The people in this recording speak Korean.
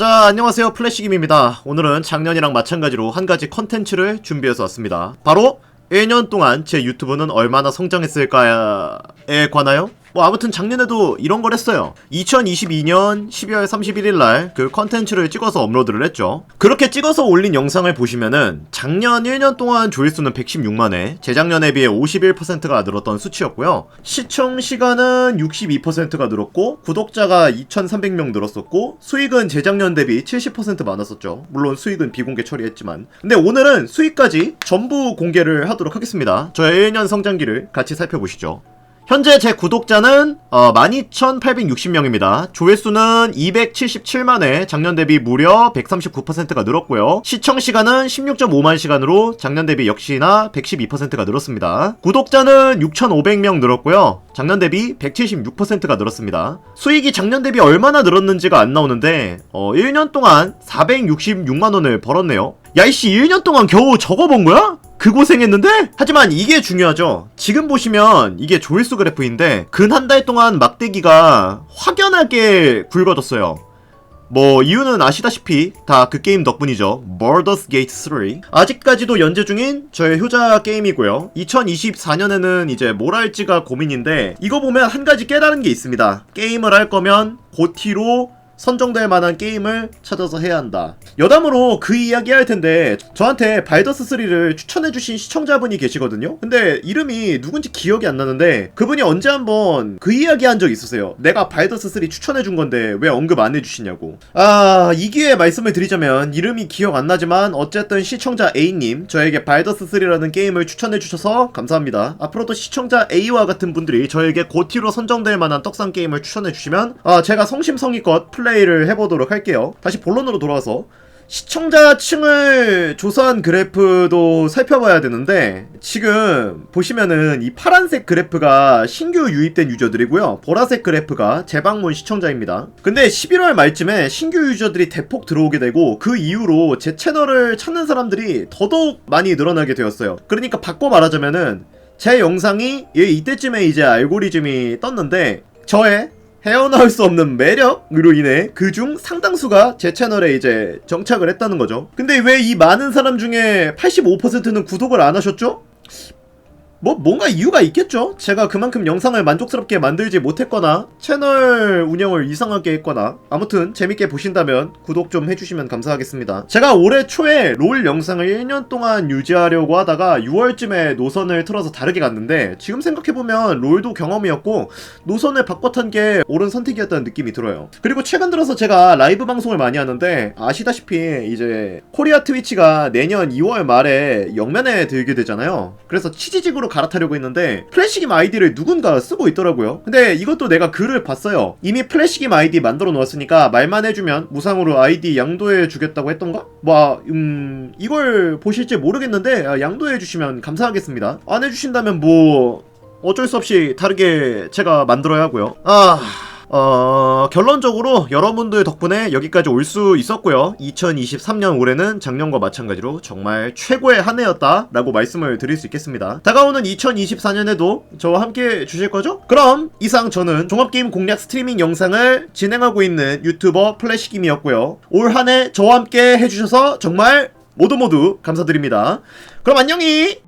자, 안녕하세요. 플래시김입니다. 오늘은 작년이랑 마찬가지로 한 가지 컨텐츠를 준비해서 왔습니다. 바로 1년 동안 제 유튜브는 얼마나 성장했을까에 관하여 뭐 아무튼 작년에도 이런 걸 했어요. 2022년 12월 31일 날 그 컨텐츠를 찍어서 업로드를 했죠. 그렇게 찍어서 올린 영상을 보시면은 작년 1년 동안 조회수는 116만회, 재작년에 비해 51%가 늘었던 수치였고요. 시청 시간은 62%가 늘었고 구독자가 2,300명 늘었었고 수익은 재작년 대비 70% 많았었죠. 물론 수익은 비공개 처리했지만. 근데 오늘은 수익까지 전부 공개를 하도록 하겠습니다. 저의 1년 성장기를 같이 살펴보시죠. 현재 제 구독자는 어, 12,860명입니다. 조회수는 277만회, 작년 대비 무려 139%가 늘었고요. 시청 시간은 16.5만 시간으로 작년 대비 역시나 112%가 늘었습니다. 구독자는 6,500명 늘었고요. 작년 대비 176%가 늘었습니다. 수익이 작년 대비 얼마나 늘었는지가 안 나오는데 어, 1년 동안 466만 원을 벌었네요. 야이씨 1년 동안 겨우 저거 본 거야? 그 고생했는데? 하지만 이게 중요하죠. 지금 보시면 이게 조회수 그래프인데 근 한 달 동안 막대기가 확연하게 굵어졌어요. 뭐 이유는 아시다시피 다 그 게임 덕분이죠. Baldur's Gate 3. 아직까지도 연재 중인 저의 효자 게임이고요. 2024년에는 이제 뭘 할지가 고민인데 이거 보면 한 가지 깨달은 게 있습니다. 게임을 할 거면 고티로 선정될 만한 게임을 찾아서 해야 한다. 여담으로 그 이야기 할 텐데 저한테 발더스 3를 추천해 주신 시청자분이 계시거든요. 근데 이름이 누군지 기억이 안 나는데 그분이 언제 한번 그 이야기 한 적 있으세요. 내가 발더스 3 추천해 준 건데 왜 언급 안 해 주시냐고. 아, 이 기회에 말씀을 드리자면 이름이 기억 안 나지만 어쨌든 시청자 A님 저에게 발더스 3라는 게임을 추천해 주셔서 감사합니다. 앞으로도 시청자 A와 같은 분들이 저에게 고티로 선정될 만한 떡상 게임을 추천해 주시면 아, 제가 성심성의껏 플레이 를 해보도록 할게요. 다시 본론으로 돌아와서 시청자층을 조사한 그래프도 살펴봐야 되는데 지금 보시면은 이 파란색 그래프가 신규 유입된 유저들이고요. 보라색 그래프가 재방문 시청자입니다. 근데 11월 말쯤에 신규 유저들이 대폭 들어오게 되고 그 이후로 제 채널을 찾는 사람들이 더더욱 많이 늘어나게 되었어요. 그러니까 바꿔 말하자면은 제 영상이 예, 이때쯤에 이제 알고리즘이 떴는데 저의 헤어나올 수 없는 매력으로 인해 그중 상당수가 제 채널에 이제 정착을 했다는 거죠. 근데 왜 이 많은 사람 중에 85%는 구독을 안 하셨죠? 뭐 뭔가 이유가 있겠죠. 제가 그만큼 영상을 만족스럽게 만들지 못했거나 채널 운영을 이상하게 했거나 아무튼 재밌게 보신다면 구독 좀 해주시면 감사하겠습니다. 제가 올해 초에 롤 영상을 1년 동안 유지하려고 하다가 6월쯤에 노선을 틀어서 다르게 갔는데 지금 생각해보면 롤도 경험이었고 노선을 탄게 옳은 선택이었다는 느낌이 들어요. 그리고 최근 들어서 제가 라이브 방송을 많이 하는데 아시다시피 이제 코리아 트위치가 내년 2월 말에 영면에 들게 되잖아요. 그래서 치지직으로 갈아타려고 했는데 플래시김 아이디를 누군가 쓰고 있더라고요. 근데 이것도 내가 글을 봤어요. 이미 플래시김 아이디 만들어 놓았으니까 말만 해주면 무상으로 아이디 양도해 주겠다고 했던가? 뭐, 음, 이걸 보실지 모르겠는데 아, 양도해 주시면 감사하겠습니다. 안 해주신다면 뭐 어쩔 수 없이 다르게 제가 만들어야 하고요. 아. 어, 결론적으로 여러분들 덕분에 여기까지 올 수 있었고요. 2023년 올해는 작년과 마찬가지로 정말 최고의 한 해였다라고 말씀을 드릴 수 있겠습니다. 다가오는 2024년에도 저와 함께 주실 거죠? 그럼 이상 저는 종합게임 공략 스트리밍 영상을 진행하고 있는 유튜버 플래시김이었고요. 올 한 해 저와 함께 해주셔서 정말 모두 모두 감사드립니다. 그럼 안녕히